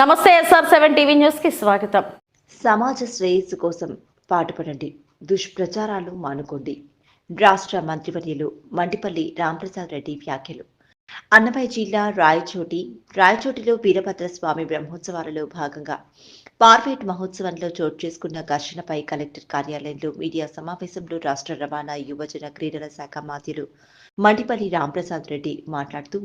నమస్తే SR seven TV న్యూస్కి స్వాగతం. సమాజ శ్రేయస్సు కోసం పాటుపడండి. దుష్ప్రచారాలు మానుకోండి. రాష్ట్ర మంత్రివర్యులు మంటిపల్లి రాంప్రసాద్ రెడ్డి వ్యాఖ్యలు. అన్నమయ్య జిల్లా రాయచోటి రాయచోటిలో వీరభద్ర స్వామి బ్రహ్మోత్సవాలలో భాగంగా పార్వేట్ మహోత్సవంలో చోటు చేసుకున్న ఘర్షణపై కలెక్టర్ కార్యాలయంలో మీడియా సమావేశంలో రాష్ట్ర రవాణా యువజన క్రీడల శాఖ మాధ్యులు మండిపల్లి రాంప్రసాద్ రెడ్డి మాట్లాడుతూ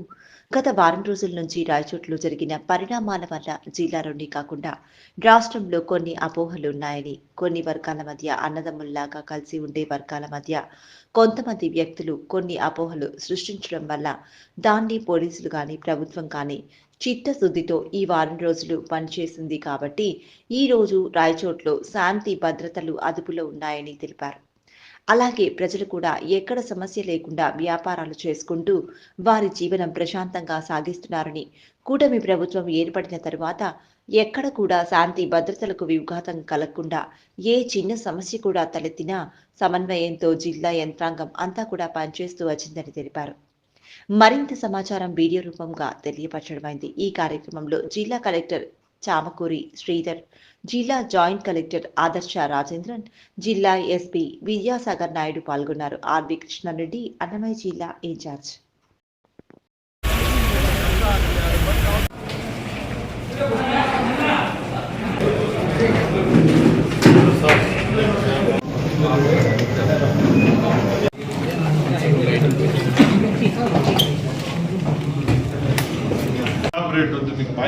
గత వారం రోజుల నుంచి రాయచోట్లో జరిగిన పరిణామాల వల్ల జిల్లాలోనే కాకుండా రాష్ట్రంలో కొన్ని అపోహలు ఉన్నాయని కొన్ని వర్గాల మధ్య అన్నదమ్ముల్లాగా కలిసి ఉండే వర్గాల మధ్య కొంతమంది వ్యక్తులు కొన్ని అపోహలు సృష్టించడం వల్ల దాన్ని పోలీసులు కానీ ప్రభుత్వం కానీ చిత్తశుద్ధితో ఈ వారం రోజులు పనిచేసింది కాబట్టి ఈ రోజు రాయచోట్లో శాంతి భద్రతలు అదుపులో ఉన్నాయని తెలిపారు. అలాగే ప్రజలు కూడా ఎక్కడ సమస్య లేకుండా వ్యాపారాలు చేసుకుంటూ వారి జీవనం ప్రశాంతంగా సాగిస్తున్నారని కూటమి ప్రభుత్వం ఏర్పడిన తరువాత ఎక్కడ కూడా శాంతి భద్రతలకు విఘాతం కలగకుండా ఏ చిన్న సమస్య కూడా తలెత్తినా సమన్వయంతో జిల్లా యంత్రాంగం అంతా కూడా పనిచేస్తూ వచ్చిందని తెలిపారు. మరింత సమాచారం వీడియో రూపంగా తెలియపరచడమైంది. ఈ కార్యక్రమంలో జిల్లా కలెక్టర్ చామకూరి శ్రీధర్ జిల్లా జాయింట్ కలెక్టర్ ఆదర్శ రాజేంద్రన్ జిల్లా ఎస్పీ విద్యాసాగర్ నాయుడు పాల్గొన్నారు. ఆర్వి కృష్ణారెడ్డి అన్నమయ్య జిల్లా ఇన్ఛార్జ్. రేట్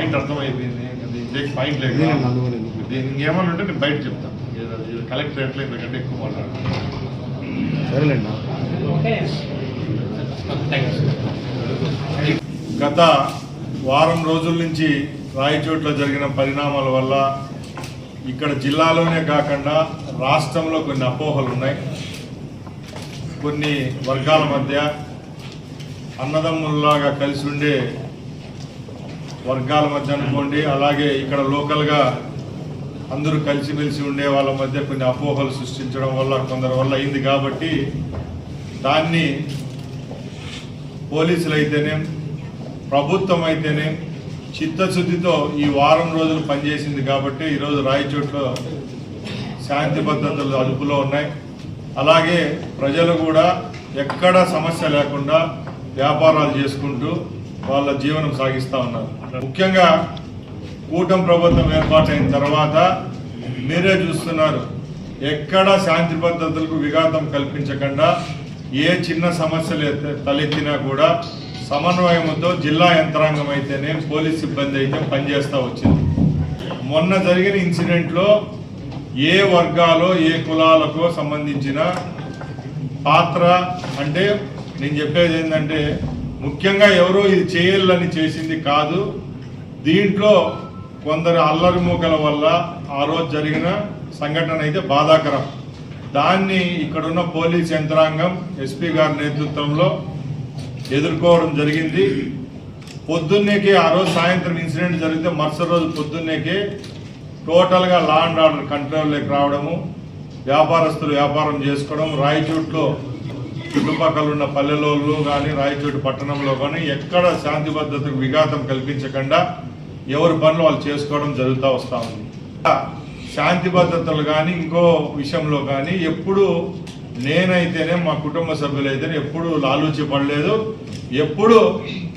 పాయింట్ అర్థమైపోయింది దీనికి పాయింట్ లేదు. దీనికి ఏమన్నా ఉంటే నేను బయట చెప్తాను కలెక్టర్ ఎట్లా ఎందుకంటే ఎక్కువ మాట్లాడతాను సరేలేండి. గత వారం రోజుల నుంచి రాయచోట్లో జరిగిన పరిణామాల వల్ల ఇక్కడ జిల్లాలోనే కాకుండా రాష్ట్రంలో కొన్ని అపోహలు ఉన్నాయి. కొన్ని వర్గాల మధ్య అన్నదమ్ముల్లాగా కలిసి ఉండే వర్గాల మధ్య అనుకోండి అలాగే ఇక్కడ లోకల్గా అందరూ కలిసిమెలిసి ఉండే వాళ్ళ మధ్య కొన్ని అపోహలు సృష్టించడం వల్ల కొందరి వల్ల అయింది కాబట్టి దాన్ని పోలీసులు అయితేనే ప్రభుత్వం అయితేనే చిత్తశుద్ధితో ఈ వారం రోజులు పనిచేసింది కాబట్టి ఈరోజు రాయచోట్లో శాంతి భద్రతలు అదుపులో ఉన్నాయి. అలాగే ప్రజలు కూడా ఎక్కడ సమస్య లేకుండా వ్యాపారాలు చేసుకుంటూ వాళ్ళ జీవనం సాగిస్తూ ఉన్నారు. ముఖ్యంగా కూటమి ప్రభుత్వం ఏర్పాటైన తర్వాత మీరే చూస్తున్నారు. ఎక్కడ శాంతి భద్రతలకు విఘాతం కల్పించకుండా ఏ చిన్న సమస్యలు తలెత్తినా కూడా సమన్వయంతో జిల్లా యంత్రాంగం అయితేనే పోలీస్ సిబ్బంది అయితే పనిచేస్తూ వచ్చింది. మొన్న జరిగిన ఇన్సిడెంట్లో ఏ వర్గాలో ఏ కులాలకో సంబంధించిన పాత్ర అంటే నేను చెప్పేది ఏంటంటే ముఖ్యంగా ఎవరో ఇది చేయాలని చేసింది కాదు. దీంట్లో కొందరు అల్లరి మూకల వల్ల ఆ రోజు జరిగిన సంఘటన అయితే బాధాకరం. దాన్ని ఇక్కడున్న పోలీస్ యంత్రాంగం ఎస్పీ గారి నేతృత్వంలో ఎదుర్కోవడం జరిగింది. పొద్దున్నేకే ఆ రోజు సాయంత్రం ఇన్సిడెంట్ జరిగితే మరుసటి రోజు పొద్దున్నేకే టోటల్గా లా అండ్ ఆర్డర్ కంట్రోల్లోకి రావడము వ్యాపారస్తులు వ్యాపారం చేసుకోవడం రాయచూట్లో చుట్టుపక్కల ఉన్న పల్లెలోళ్ళు కానీ రాయచోటి పట్టణంలో కానీ ఎక్కడ శాంతి భద్రతకు విఘాతం కల్పించకుండా ఎవరి పనులు వాళ్ళు చేసుకోవడం జరుగుతూ వస్తూ ఉంది. శాంతి భద్రతలు కానీ ఇంకో విషయంలో కానీ ఎప్పుడు నేనైతేనే మా కుటుంబ సభ్యులైతేనే ఎప్పుడు లాలూచి పడలేదు. ఎప్పుడు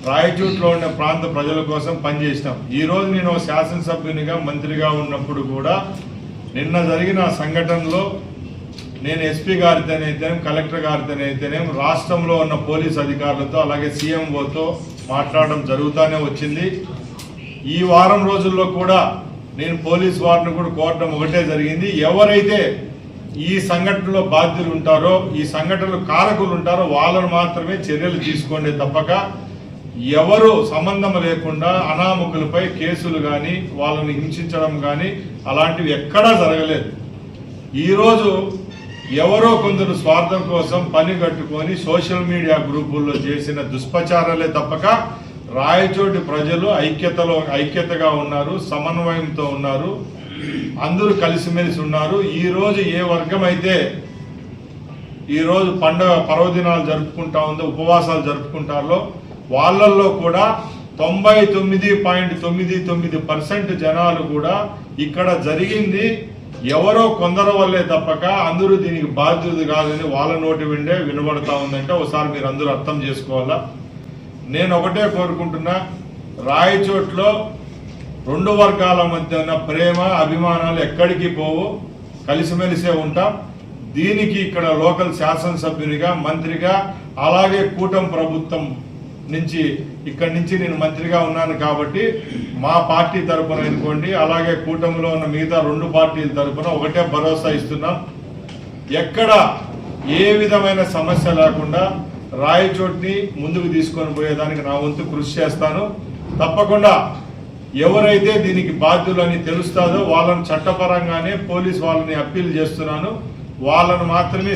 రాయచూట్లో ఉన్న ప్రాంత ప్రజల కోసం పనిచేసినాం ఈరోజు నేను శాసనసభ్యునిగా మంత్రిగా ఉన్నప్పుడు కూడా నిన్న జరిగిన సంఘటనలో నేను ఎస్పీ గారితోనైతేనేం కలెక్టర్ గారితోనైతేనేం రాష్ట్రంలో ఉన్న పోలీస్ అధికారులతో అలాగే సీఎంఓతో మాట్లాడడం జరుగుతూనే వచ్చింది. ఈ వారం రోజుల్లో కూడా నేను పోలీస్ వారిని కూడా కోరడం ఒకటే జరిగింది. ఎవరైతే ఈ సంఘటనలో బాధ్యులు ఉంటారో ఈ సంఘటనలో కారకులు ఉంటారో వాళ్ళను మాత్రమే చర్యలు తీసుకోండి తప్పక. ఎవరు సంబంధం లేకుండా అనామకులపై కేసులు కానీ వాళ్ళని హింసించడం కానీ అలాంటివి ఎక్కడా జరగలేదు. ఈరోజు ఎవరో కొందరు స్వార్థం కోసం పని కట్టుకొని సోషల్ మీడియా గ్రూపుల్లో చేసిన దుష్ప్రచారాలే తప్పక రాయచోటి ప్రజలు ఐక్యతలో ఐక్యతగా ఉన్నారు సమన్వయంతో ఉన్నారు అందరూ కలిసిమెలిసి ఉన్నారు. ఈరోజు ఏ వర్గం అయితే ఈరోజు పండుగ పర్వదినాలు జరుపుకుంటా ఉందో ఉపవాసాలు జరుపుకుంటారో వాళ్ళల్లో కూడా తొంభై తొమ్మిది పాయింట్ తొమ్మిది తొమ్మిది పర్సెంట్ జనాలు కూడా ఇక్కడ జరిగింది. ఎవరో కొందరు వల్లే తప్పక అందరూ దీనికి బాధ్యులు కాదని వాళ్ళ నోటి విండే వినబడతా ఉందంటే ఒకసారి మీరు అందరూ అర్థం చేసుకోవాలా? నేను ఒకటే కోరుకుంటున్నా రాయచోట్లో రెండు వర్గాల మధ్య ఉన్న ప్రేమ అభిమానాలు ఎక్కడికి పోవు? కలిసిమెలిసే ఉంటాం. దీనికి ఇక్కడ లోకల్ శాసనసభ్యునిగా మంత్రిగా అలాగే కూటమి ప్రభుత్వం నుంచి ఇక్కడి నుంచి నేను మంత్రిగా ఉన్నాను కాబట్టి మా పార్టీ తరపున అనుకోండి అలాగే కూటమిలో ఉన్న మిగతా రెండు పార్టీల తరపున ఒకటే భరోసా ఇస్తున్నాం. ఎక్కడ ఏ విధమైన సమస్య లేకుండా రాయచోటిని ముందుకు తీసుకొని పోయేదానికి నా వంతు కృషి చేస్తాను. తప్పకుండా ఎవరైతే దీనికి బాధ్యులని తెలుస్తాదో వాళ్ళని చట్టపరంగానే పోలీస్ వాళ్ళని అప్పీల్ చేస్తున్నాను. వాళ్ళను మాత్రమే